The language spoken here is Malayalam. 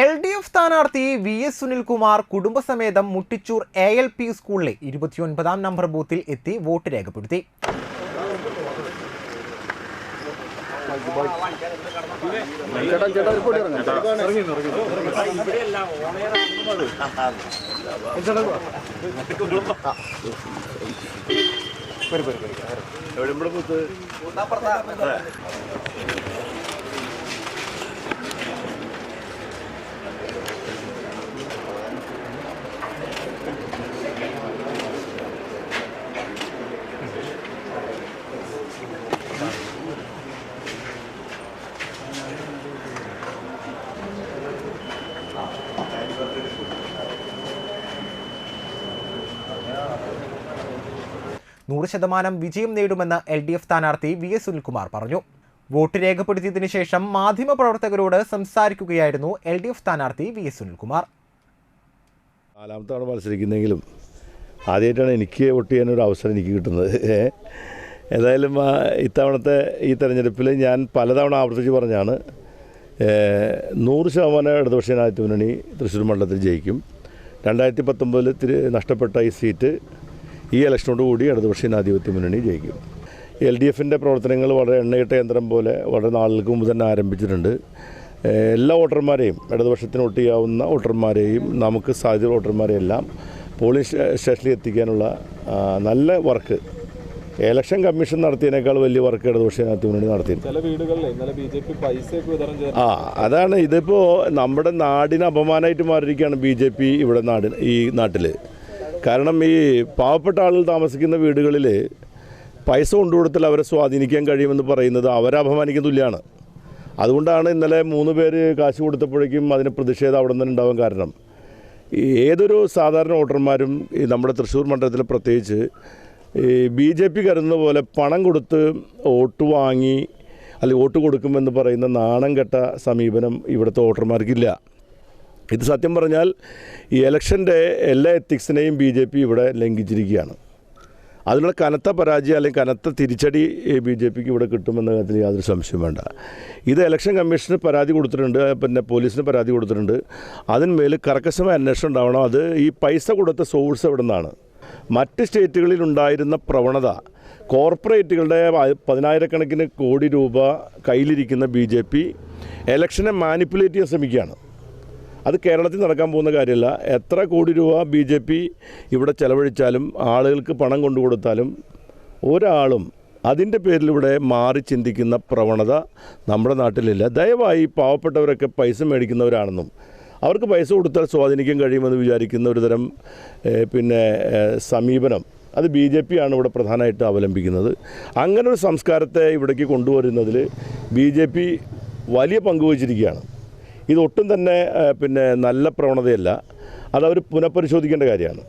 എൽ ഡി എഫ് സ്ഥാനാർത്ഥി വി എസ് സുനിൽകുമാർ കുടുംബസമേതം മുട്ടിച്ചൂർ എ എൽ പി സ്കൂളിലെ ഇരുപത്തിയൊൻപതാം നമ്പർ ബൂത്തിൽ എത്തി വോട്ട് രേഖപ്പെടുത്തി. നൂറ് ശതമാനം വിജയം നേടുമെന്ന് എൽ ഡി എഫ് സ്ഥാനാർത്ഥി വി എസ് സുനിൽകുമാർ പറഞ്ഞു. വോട്ട് രേഖപ്പെടുത്തിയതിനു ശേഷം മാധ്യമപ്രവർത്തകരോട് സംസാരിക്കുകയായിരുന്നു എൽ ഡി എഫ് സ്ഥാനാർത്ഥി വി എസ് സുനിൽകുമാർ. നാലാമത്തെ തവണ മത്സരിക്കുന്നെങ്കിലും ആദ്യമായിട്ടാണ് എനിക്ക് വോട്ട് ചെയ്യാനൊരു അവസരം എനിക്ക് കിട്ടുന്നത്. ഏതായാലും ഇത്തവണത്തെ ഈ തെരഞ്ഞെടുപ്പിൽ ഞാൻ പലതവണ ആവർത്തിച്ച് പറഞ്ഞാണ് നൂറ് ശതമാനം ഇടതുപക്ഷ ജനാധിപത്യ മുന്നണി തൃശ്ശൂർ മണ്ഡലത്തിൽ ജയിക്കും. രണ്ടായിരത്തി പത്തൊമ്പതിൽ നഷ്ടപ്പെട്ട ഈ സീറ്റ് ഈ ഇലക്ഷനോട് കൂടി ഇടതുപക്ഷ ജനാധിപത്യ മുന്നണി ജയിക്കും. എൽ ഡി എഫിന്റെ പ്രവർത്തനങ്ങൾ വളരെ എണ്ണയിട്ട യന്ത്രം പോലെ വളരെ നാളുകൾക്ക് മുമ്പ് തന്നെ ആരംഭിച്ചിട്ടുണ്ട്. എല്ലാ വോട്ടർമാരെയും ഇടതുപക്ഷത്തിന് വോട്ട് ചെയ്യാവുന്ന വോട്ടർമാരെയും നമുക്ക് സാധ്യത വോട്ടർമാരെയെല്ലാം പോളിംഗ് സ്റ്റേ- സ്റ്റേഷനിൽ എത്തിക്കാനുള്ള നല്ല വർക്ക്. ഇലക്ഷൻ കമ്മീഷൻ നടത്തിയതിനേക്കാൾ വലിയ വർക്ക് ഇടതുപക്ഷ ജനാധിപത്യ മുന്നണി നടത്തിയിട്ടുണ്ട്. ആ അതാണ് ഇതിപ്പോൾ നമ്മുടെ നാടിന് അപമാനമായിട്ട് മാറിയിരിക്കുകയാണ് ബി ജെ പി ഇവിടെ നാടിന് ഈ നാട്ടിൽ കാരണം ഈ പാവപ്പെട്ട ആളുകൾ താമസിക്കുന്ന വീടുകളിൽ പൈസ കൊണ്ടുകൊടുത്താൽ അവരെ സ്വാധീനിക്കാൻ കഴിയുമെന്ന് പറയുന്നത് അവരെ അപമാനിക്കുന്ന തുല്യമാണ് അതുകൊണ്ടാണ് ഇന്നലെ മൂന്ന് പേര് കാശ് കൊടുത്തപ്പോഴേക്കും അതിന് പ്രതിഷേധം അവിടെ നിന്ന് ഉണ്ടാവാൻ കാരണം. ഏതൊരു സാധാരണ വോട്ടർമാരും നമ്മുടെ തൃശ്ശൂർ മണ്ഡലത്തിൽ പ്രത്യേകിച്ച് ഈ ബി ജെ പി കരുതുന്ന പോലെ പണം കൊടുത്ത് വോട്ട് വാങ്ങി അല്ലെങ്കിൽ വോട്ട് കൊടുക്കുമെന്ന് പറയുന്ന നാണം കെട്ട സമീപനം ഇവിടുത്തെ വോട്ടർമാർക്കില്ല. ഇത് സത്യം പറഞ്ഞാൽ ഈ ഇലക്ഷന്റെ എല്ലാ എത്തിക്സിനെയും ബി ജെ പി ഇവിടെ ലംഘിച്ചിരിക്കുകയാണ്. അതിനുള്ള കനത്ത പരാജയം അല്ലെങ്കിൽ കനത്ത തിരിച്ചടി ബി ജെ പിക്ക് ഇവിടെ കിട്ടുമെന്ന കാര്യത്തിൽ യാതൊരു സംശയം വേണ്ട. ഇത് ഇലക്ഷൻ കമ്മീഷന് പരാതി കൊടുത്തിട്ടുണ്ട് പിന്നെ പോലീസിന് പരാതി കൊടുത്തിട്ടുണ്ട്. അതിന്മേൽ കർക്കശമായ അന്വേഷണം ഉണ്ടാവണം. അത് ഈ പൈസ കൊടുത്ത സോഴ്സ് എവിടെ നിന്നാണ് മറ്റ് സ്റ്റേറ്റുകളിൽ ഉണ്ടായിരുന്ന പ്രവണത കോർപ്പറേറ്റുകളുടെ പതിനായിരക്കണക്കിന് കോടി രൂപ കയ്യിലിരിക്കുന്ന ബി ജെ പി ഇലക്ഷനെ മാനിപ്പുലേറ്റ് ചെയ്യാൻ ശ്രമിക്കുകയാണ്. അത് കേരളത്തിൽ നടക്കാൻ പോകുന്ന കാര്യമല്ല. എത്ര കോടി രൂപ ബി ജെ പി ഇവിടെ ചെലവഴിച്ചാലും ആളുകൾക്ക് പണം കൊണ്ടു കൊടുത്താലും ഒരാളും അതിന്റെ പേരിലൂടെ മാറി ചിന്തിക്കുന്ന പ്രവണത നമ്മുടെ നാട്ടിലില്ല. ദയവായി പാവപ്പെട്ടവരൊക്കെ പൈസ മേടിക്കുന്നവരാണെന്നും അവർക്ക് പൈസ കൊടുത്താൽ സ്വാധീനിക്കാൻ കഴിയുമെന്ന് വിചാരിക്കുന്ന ഒരു തരം പിന്നെ സമീപനം അത് ബി ജെ പി ആണ് ഇവിടെ പ്രധാനമായിട്ട് അവലംബിക്കുന്നത്. അങ്ങനെ ഒരു സംസ്കാരത്തെ ഇവിടേക്ക് കൊണ്ടുവരുന്നതിൽ ബി ജെ പി വലിയ പങ്ക് വഹിച്ചിരിക്കുകയാണ്. ഇതൊട്ടും തന്നെ പിന്നെ നല്ല പ്രവണതയല്ല. അതവർ പുനഃപരിശോധിക്കേണ്ട കാര്യമാണ്.